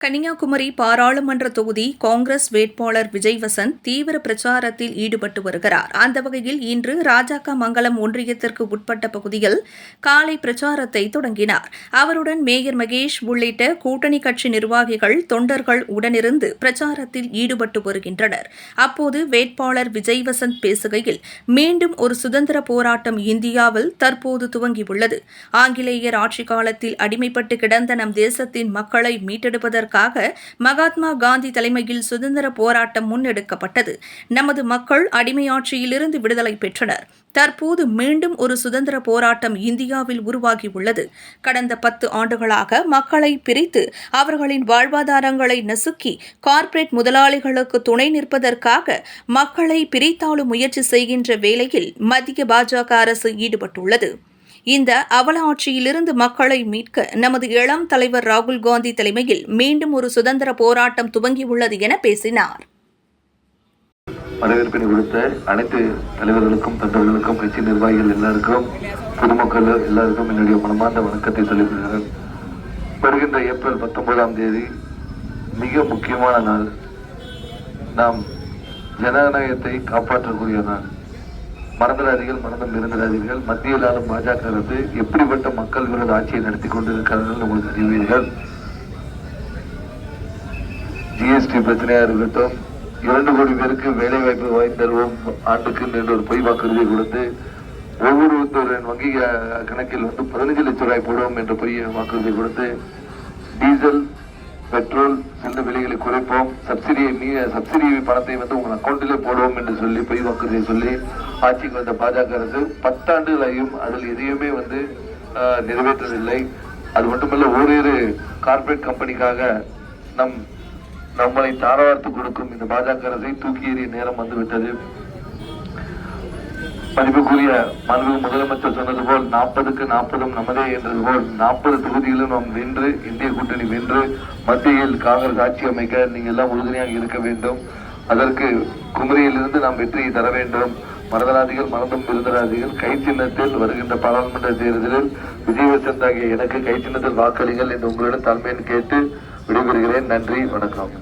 கன்னியாகுமரி பாராளுமன்ற தொகுதி காங்கிரஸ் வேட்பாளர் விஜய் வசந்த் தீவிர பிரச்சாரத்தில் ஈடுபட்டு வருகிறார். அந்த வகையில் இன்று ராஜாக்க மங்கலம் ஒன்றியத்திற்கு உட்பட்ட பகுதியில் காலை பிரச்சாரத்தை தொடங்கினார். அவருடன் மேயர் மகேஷ் உள்ளிட்ட கூட்டணி கட்சி நிர்வாகிகள் தொண்டர்கள் உடனிருந்து பிரச்சாரத்தில் ஈடுபட்டு வருகின்றனர். அப்போது வேட்பாளர் விஜய் வசந்த் பேசுகையில் மீண்டும் ஒரு சுதந்திர போராட்டம் இந்தியாவில் தற்போது துவங்கியுள்ளது. ஆங்கிலேயர் ஆட்சி காலத்தில் அடிமைப்பட்டு கிடந்த நம் தேசத்தின் மக்களை மீட்டெடுப்பதற்கு அதற்காக மகாத்மா காந்தி தலைமையில் சுதந்திர போராட்டம் முன்னெடுக்கப்பட்டது. நமது மக்கள் அடிமையாட்சியிலிருந்து விடுதலை பெற்றனர். தற்போது மீண்டும் ஒரு சுதந்திர போராட்டம் இந்தியாவில் உருவாகியுள்ளது. கடந்த பத்து ஆண்டுகளாக மக்களை பிரித்து அவர்களின் வாழ்வாதாரங்களை நசுக்கி கார்ப்பரேட் முதலாளிகளுக்கு துணை நிற்பதற்காக மக்களை பிரித்தாளும் முயற்சி செய்கின்ற வேளையில் மத்திய பாஜக அரசு ஈடுபட்டுள்ளது. இந்த அவல ஆட்சியிலிருந்து மக்களை மீட்க நமது இளம் தலைவர் ராகுல் காந்தி தலைமையில் மீண்டும் ஒரு சுதந்திர போராட்டம் துவங்கியுள்ளது என பேசினார். வரவேற்பினை கொடுத்த அனைத்து தலைவர்களுக்கும் தொண்டர்களுக்கும் கட்சி நிர்வாகிகள் எல்லாருக்கும் பொதுமக்கள் எல்லாருக்கும் என்னுடைய மனமார்ந்த வணக்கத்தை தெரிவிக்கிறேன் வருகின்ற ஏப்ரல் பத்தொன்பதாம் தேதி மிக முக்கியமான நாள். நாம் ஜனநாயகத்தை காப்பாற்றக்கூடிய நாள். மறந்துடாதீர்கள் மறந்தும் இருந்துடாதீர்கள். மத்தியில் ஆளும் பாஜக அரசு எப்படிப்பட்ட மக்கள் விரோத ஆட்சியை நடத்தி கொண்டிருக்கிறார்கள் உங்களுக்கு அறிவீர்கள். ஜிஎஸ்டி பிரச்சனையா இருக்கட்டும் இரண்டு கோடி பேருக்கு வேலை வாய்ப்பு வாங்கி தருவோம் ஆண்டுக்கு என்று ஒரு பொய் வாக்குறுதியை கொடுத்து ஒவ்வொருத்தரின் வங்கி கணக்கில் வந்து பதினஞ்சு லட்சம் ரூபாய் போடுவோம் என்ற பொய் வாக்குறுதியை கொடுத்து டீசல் பெட்ரோல் சில விலைகளை குறைப்போம். சப்சிடியை மீ சப்சிடி பணத்தை வந்து உங்கள் அக்கௌண்ட்டிலே போடுவோம் என்று சொல்லி பொய் வாக்குறுதியை சொல்லி ஆட்சிக்கு வந்த பாஜக அரசு பத்தாண்டுகளையும் அதில் எதையுமே வந்து நிறைவேற்றவில்லை. அது மட்டுமல்ல ஓரிரு கார்பரேட் கம்பெனிக்காக நம் நம்மளை தாரவார்த்து கொடுக்கும் இந்த பாஜக அரசை தூக்கி எறிய நேரம் வந்துவிட்டது. மதிப்புக்குரிய மாண்பு முதலமைச்சர் சொன்னது போல் நாற்பதுக்கு நாற்பதும் நமதே என்றது போல் நாற்பது தொகுதியிலும் நாம் வென்று இந்திய கூட்டணி வென்று மத்தியில் காங்கிரஸ் ஆட்சி அமைக்க நீங்கள் எல்லாம் உறுதுணையாக இருக்க வேண்டும். அதற்கு குமரியிலிருந்து நாம் வெற்றியை தர வேண்டும். மறதராதிகள் மறந்தும் இருந்தராதிகள் கை சின்னத்தில் வருகின்ற பாராளுமன்ற தேர்தலில் விஜயவசந்த் ஆகிய எனக்கு கை சின்னத்தில் வாக்களிங்கள் என்று உங்களிடம் தலைமையில் கேட்டு விடைபெறுகிறேன். நன்றி வணக்கம்.